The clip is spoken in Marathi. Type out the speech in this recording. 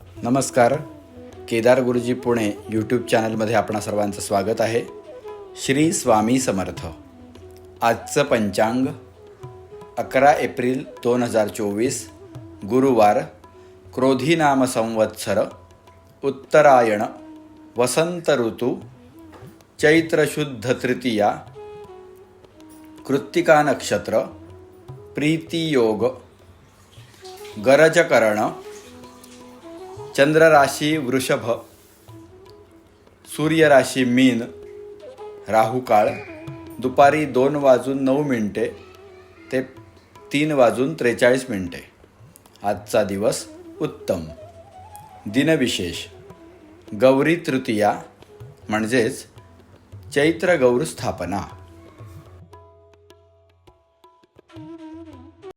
नमस्कार. केदार गुरुजी पुणे यूट्यूब चॅनलमध्ये आपणा सर्वांचं स्वागत आहे. श्री स्वामी समर्थ. आजचं पंचांग अकरा एप्रिल दोन हजार चोवीस गुरुवार क्रोधी नाम संवत्सर उत्तरायण वसंत ऋतू चैत्रशुद्ध तृतीया कृत्तिका नक्षत्र प्रीतियोग गरजकरण चंद्र राशी वृषभ सूर्य राशी मीन राहुकाळ दुपारी दोन वाजून नऊ मिनटे ते तीन वाजून त्रेचाळीस मिनटे. आजचा दिवस उत्तम. दिनविशेष. गौरी तृतीया म्हणजेच चैत्र गौर स्थापना.